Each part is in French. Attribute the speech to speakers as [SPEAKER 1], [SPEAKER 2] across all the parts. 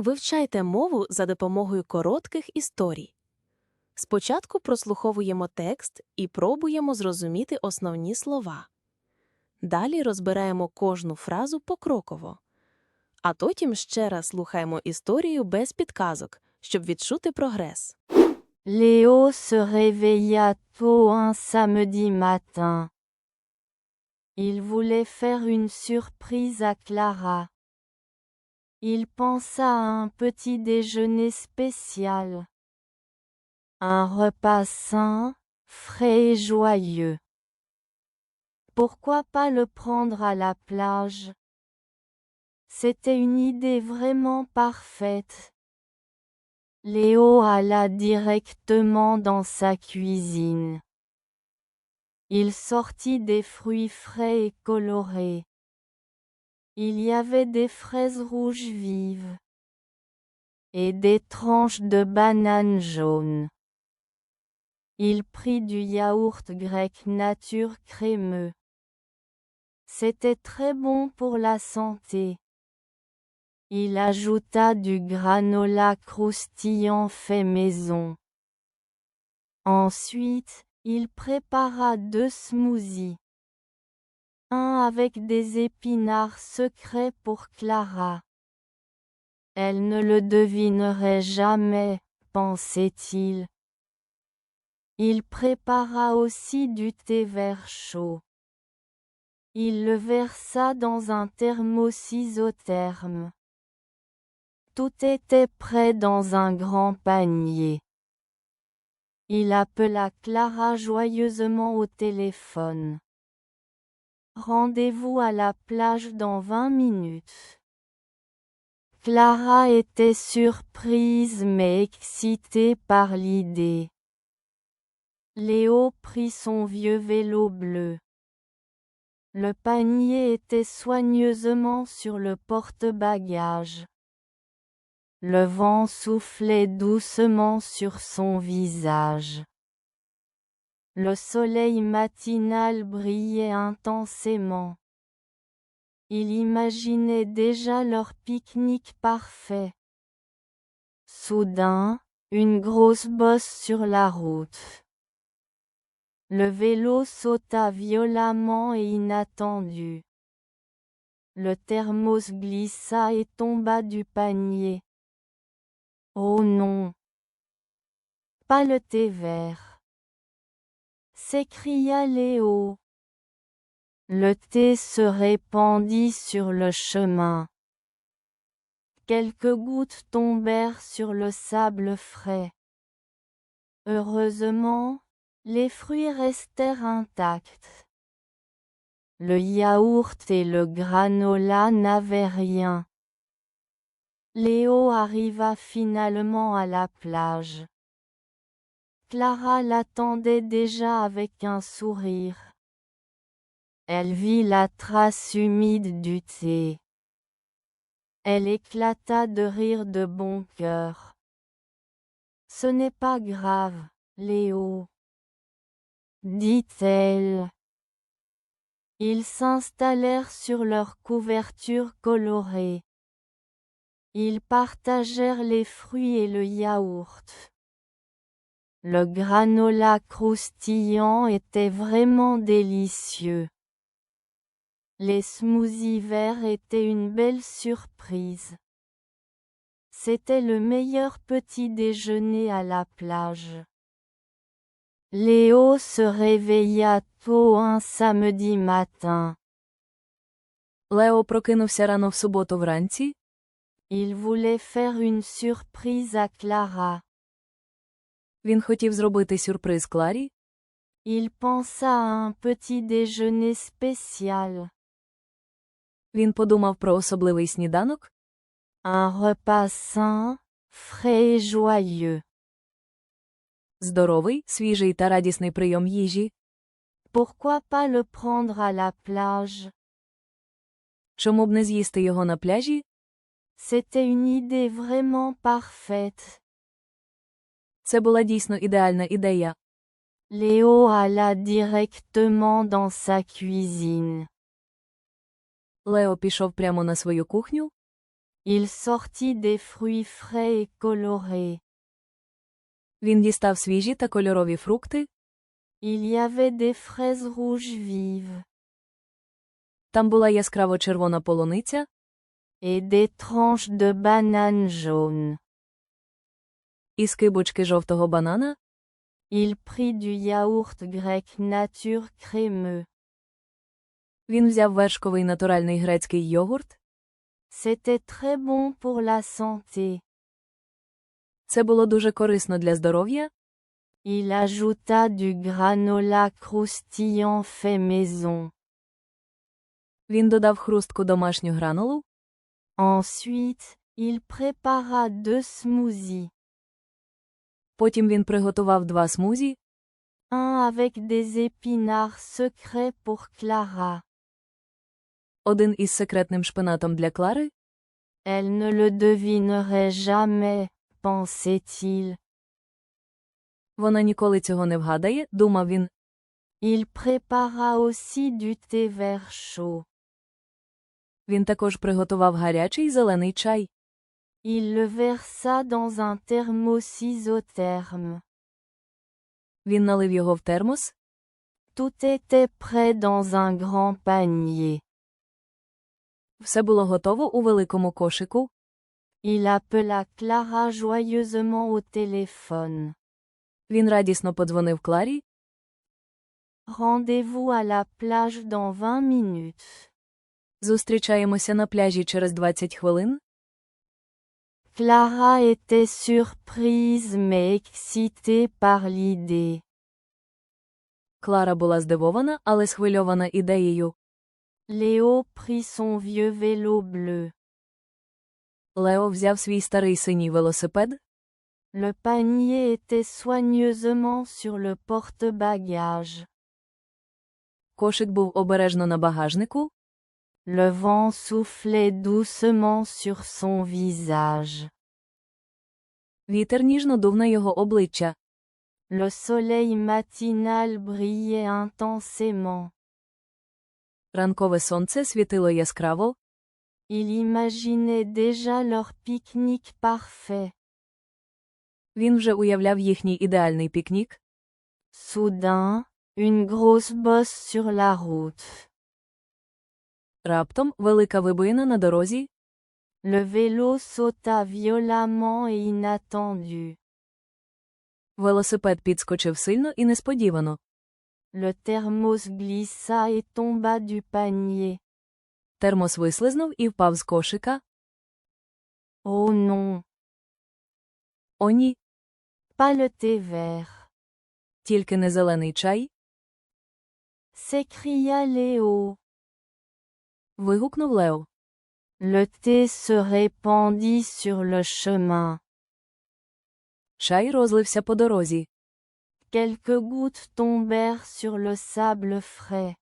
[SPEAKER 1] Вивчайте мову за допомогою коротких історій. Спочатку прослуховуємо текст і пробуємо зрозуміти основні слова. Далі розбираємо кожну фразу покроково. А потім ще раз слухаємо історію без підказок, щоб відчути прогрес.
[SPEAKER 2] Léo se réveilla tôt un samedi matin. Il voulait faire une surprise à Clara. Il pensa à un petit déjeuner spécial. Un repas sain, frais et joyeux. Pourquoi pas le prendre à la plage? C'était une idée vraiment parfaite. Léo alla directement dans sa cuisine. Il sortit des fruits frais et colorés. Il y avait des fraises rouges vives et des tranches de bananes jaunes. Il prit du yaourt grec nature crémeux. C'était très bon pour la santé. Il ajouta du granola croustillant fait maison. Ensuite, il prépara deux smoothies. Un avec des épinards secrets pour Clara. Elle ne le devinerait jamais, pensait-il. Il prépara aussi du thé vert chaud. Il le versa dans un thermos isotherme. Tout était prêt dans un grand panier. Il appela Clara joyeusement au téléphone. Rendez-vous à la plage dans vingt minutes. Clara était surprise mais excitée par l'idée. Léo prit son vieux vélo bleu. Le panier était soigneusement sur le porte-bagages. Le vent soufflait doucement sur son visage. Le soleil matinal brillait intensément. Il imaginait déjà leur pique-nique parfait. Soudain, une grosse bosse sur la route. Le vélo sauta violemment et inattendu. Le thermos glissa et tomba du panier. Oh non. Pas le thé vert. S'écria Léo. Le thé se répandit sur le chemin. Quelques gouttes tombèrent sur le sable frais. Heureusement, les fruits restèrent intacts. Le yaourt et le granola n'avaient rien. Léo arriva finalement à la plage. Clara l'attendait déjà avec un sourire. Elle vit la trace humide du thé. Elle éclata de rire de bon cœur. Ce n'est pas grave, Léo. Dit-elle. Ils s'installèrent sur leur couverture colorée. Ils partagèrent les fruits et le yaourt. Le granola croustillant était vraiment délicieux. Les smoothies verts étaient une belle surprise. C'était le meilleur petit déjeuner à la plage. Léo se réveilla tôt un samedi matin.
[SPEAKER 1] Лео прокинувся рано в суботу вранці
[SPEAKER 2] Il voulait faire une surprise à Clara.
[SPEAKER 1] Він хотів зробити сюрприз Кларі.
[SPEAKER 2] Il pensa à un petit déjeuner spécial.
[SPEAKER 1] Він подумав про особливий сніданок,
[SPEAKER 2] Un repas sain, frais et joyeux.
[SPEAKER 1] здоровий, свіжий та радісний прийом їжі.
[SPEAKER 2] Pourquoi pas le prendre à la plage
[SPEAKER 1] Чому б не з'їсти його на пляжі?
[SPEAKER 2] C'était une idée vraiment parfaite.
[SPEAKER 1] Це була дійсно ідеальна ідея.
[SPEAKER 2] Léo alla directement dans sa cuisine.
[SPEAKER 1] Лео пішов прямо на свою кухню,
[SPEAKER 2] Il sortit des fruits frais et colorés.
[SPEAKER 1] Він дістав свіжі та кольорові фрукти,
[SPEAKER 2] Il y avait des fraises rouges vives
[SPEAKER 1] там була яскраво червона полуниця
[SPEAKER 2] et des tranches de bananes jaunes.
[SPEAKER 1] І скибочки жовтого банана,
[SPEAKER 2] Il prit du yaourt grec nature crémeux.
[SPEAKER 1] він взяв вершковий натуральний грецький йогурт.
[SPEAKER 2] C'était très bon pour la santé.
[SPEAKER 1] Це було дуже корисно для здоров'я.
[SPEAKER 2] Il ajouta du granola croustillant fait maison.
[SPEAKER 1] Він додав хрустку домашню гранулу,
[SPEAKER 2] Ensuite, il prépara deux smoothies,
[SPEAKER 1] потім він приготував два смузі,
[SPEAKER 2] un avec des épinards secrets pour Clara.
[SPEAKER 1] один із секретним шпинатом для Клари.
[SPEAKER 2] Elle ne le devinerait jamais, pensait-il.
[SPEAKER 1] Вона ніколи цього не вгадає, думав він.
[SPEAKER 2] Il prépara aussi du thé vert chaud.
[SPEAKER 1] Він також приготував гарячий зелений чай.
[SPEAKER 2] Il le versa dans un thermos isotherme.
[SPEAKER 1] Він налив його в термос,
[SPEAKER 2] Tout était prêt dans un grand panier.
[SPEAKER 1] все було готово у великому кошику.
[SPEAKER 2] Il appela Clara joyeusement au téléphone.
[SPEAKER 1] Він радісно подзвонив Кларі.
[SPEAKER 2] Rendez-vous à la plage dans 20 minutes.
[SPEAKER 1] Зустрічаємося на пляжі через 20 хвилин.
[SPEAKER 2] Clara était surprise mais excitée par l'idée.
[SPEAKER 1] Клара була здивована, але схвильована ідеєю.
[SPEAKER 2] Léo prit son vieux vélo bleu.
[SPEAKER 1] Лео взяв свій старий синій велосипед.
[SPEAKER 2] Le panier était soigneusement sur le porte-bagages.
[SPEAKER 1] Кошик був обережно на багажнику.
[SPEAKER 2] Le vent soufflait doucement sur son visage.
[SPEAKER 1] Вітер ніжно дув на його обличчя.
[SPEAKER 2] Le soleil matinal brillait intensément.
[SPEAKER 1] Ранкове сонце світило яскраво.
[SPEAKER 2] Il imaginait déjà leur pique-nique parfait.
[SPEAKER 1] Він вже уявляв їхній ідеальний пікнік.
[SPEAKER 2] Soudain, une grosse bosse sur la route.
[SPEAKER 1] Раптом велика вибоїна на дорозі.
[SPEAKER 2] Le vélo sauta violemment et inattendu.
[SPEAKER 1] Велосипед підскочив сильно і несподівано.
[SPEAKER 2] Le thermos glissa et tomba du panier.
[SPEAKER 1] Термос вислизнув і впав з кошика.
[SPEAKER 2] Oh non,
[SPEAKER 1] О ні,
[SPEAKER 2] pas le thé vert.
[SPEAKER 1] тільки не зелений чай.
[SPEAKER 2] s'écria Léo.
[SPEAKER 1] Вигукнув Лео.
[SPEAKER 2] Le thé se répandit sur le chemin.
[SPEAKER 1] Чай розлився по дорозі.
[SPEAKER 2] Quelques gouttes tombèrent sur le sable frais.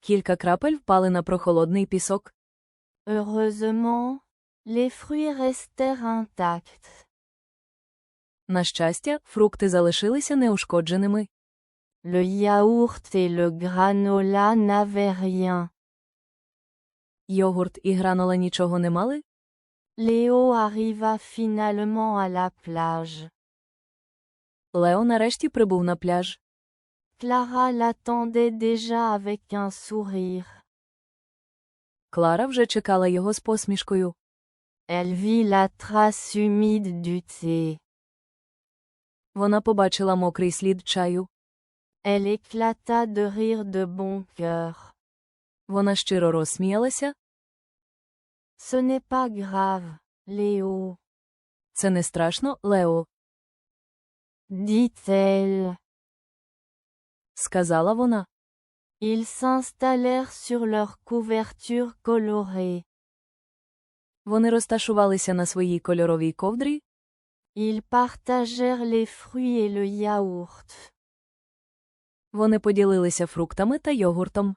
[SPEAKER 1] Кілька крапель впали на прохолодний пісок.
[SPEAKER 2] Heureusement, les fruits restèrent intacts.
[SPEAKER 1] На щастя, фрукти залишилися неушкодженими.
[SPEAKER 2] Le yaourt et le granola n'avaient rien.
[SPEAKER 1] Йогурт і гранула нічого не мали.
[SPEAKER 2] Léo arriva finalement à la plage.
[SPEAKER 1] Лео нарешті прибув на пляж.
[SPEAKER 2] Clara l'attendait déjà avec un sourire.
[SPEAKER 1] Клара вже чекала його з посмішкою.
[SPEAKER 2] Elle vit la trace humide du thé.
[SPEAKER 1] Вона побачила мокрий слід чаю.
[SPEAKER 2] Elle éclata de rire de bon cœur.
[SPEAKER 1] Вона щиро розсміялася.
[SPEAKER 2] Ce n'est pas grave, Léo,
[SPEAKER 1] Це не страшно, Лео,
[SPEAKER 2] dit-elle.
[SPEAKER 1] сказала вона.
[SPEAKER 2] Ils s'installèrent sur leur couverture colorée.
[SPEAKER 1] Вони розташувалися на своїй кольоровій ковдрі.
[SPEAKER 2] Ils partagèrent les fruits et le yaourt.
[SPEAKER 1] Вони поділилися фруктами та йогуртом.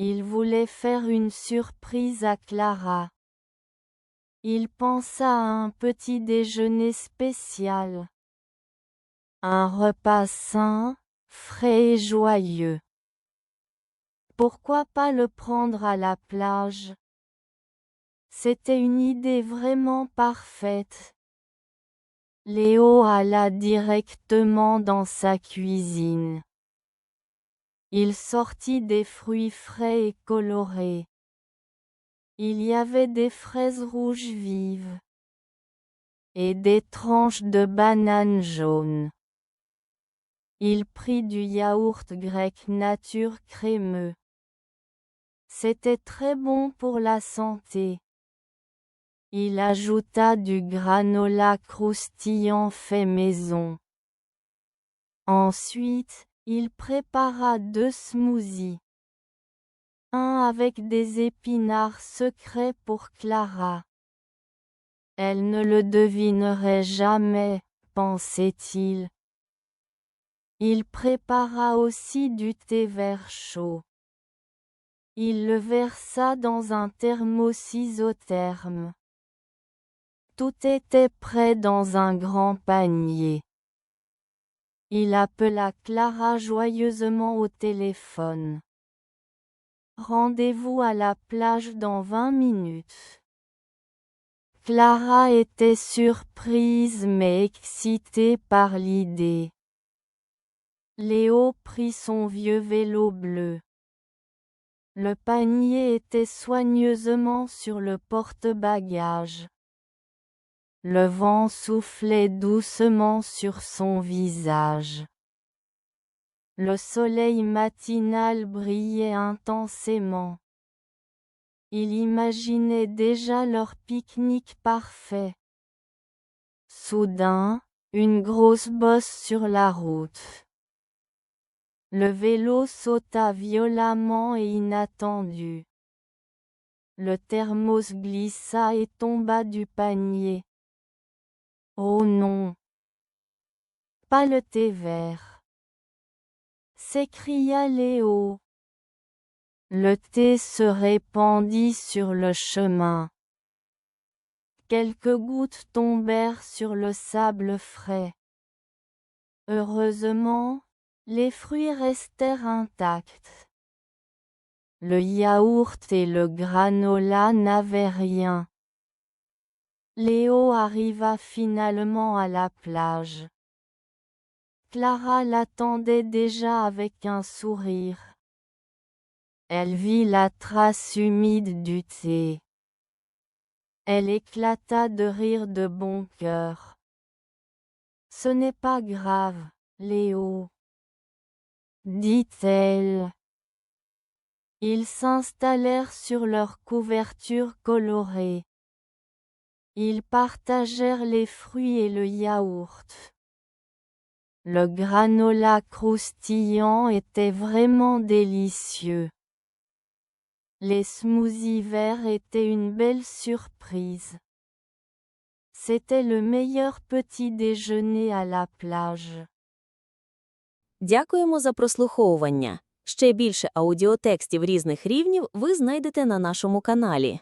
[SPEAKER 2] Il voulait faire une surprise à Clara. Il pensa à un petit déjeuner spécial. Un repas sain, frais et joyeux. Pourquoi pas le prendre à la plage? C'était une idée vraiment parfaite. Léo alla directement dans sa cuisine. Il sortit des fruits frais et colorés. Il y avait des fraises rouges vives et des tranches de bananes jaunes. Il prit du yaourt grec nature crémeux. C'était très bon pour la santé. Il ajouta du granola croustillant fait maison. Ensuite, il prépara deux smoothies. Un avec des épinards secrets pour Clara. Elle ne le devinerait jamais, pensait-il. Il prépara aussi du thé vert chaud. Il le versa dans un thermos isotherme. Tout était prêt dans un grand panier. Il appela Clara joyeusement au téléphone. Rendez-vous à la plage dans vingt minutes. Clara était surprise mais excitée par l'idée. Léo prit son vieux vélo bleu. Le panier était soigneusement sur le porte-bagages. Le vent soufflait doucement sur son visage. Le soleil matinal brillait intensément. Il imaginait déjà leur pique-nique parfait. Soudain, une grosse bosse sur la route. Le vélo sauta violemment et inattendu. Le thermos glissa et tomba du panier. Oh non. Pas le thé vert. s'écria Léo. Le thé se répandit sur le chemin. Quelques gouttes tombèrent sur le sable frais. Heureusement, les fruits restèrent intacts. Le yaourt et le granola n'avaient rien. Léo arriva finalement à la plage. Clara l'attendait déjà avec un sourire. Elle vit la trace humide du thé. Elle éclata de rire de bon cœur. Ce n'est pas grave, Léo. dit-elle. Ils s'installèrent sur leur couverture colorée. Ils partagèrent les fruits et le yaourt. Le granola croustillant était vraiment délicieux. Les smoothies verts étaient une belle surprise. C'était le meilleur petit déjeuner à la plage.
[SPEAKER 1] Дякуємо за прослуховування. Ще більше аудіотекстів різних рівнів ви знайдете на нашому каналі.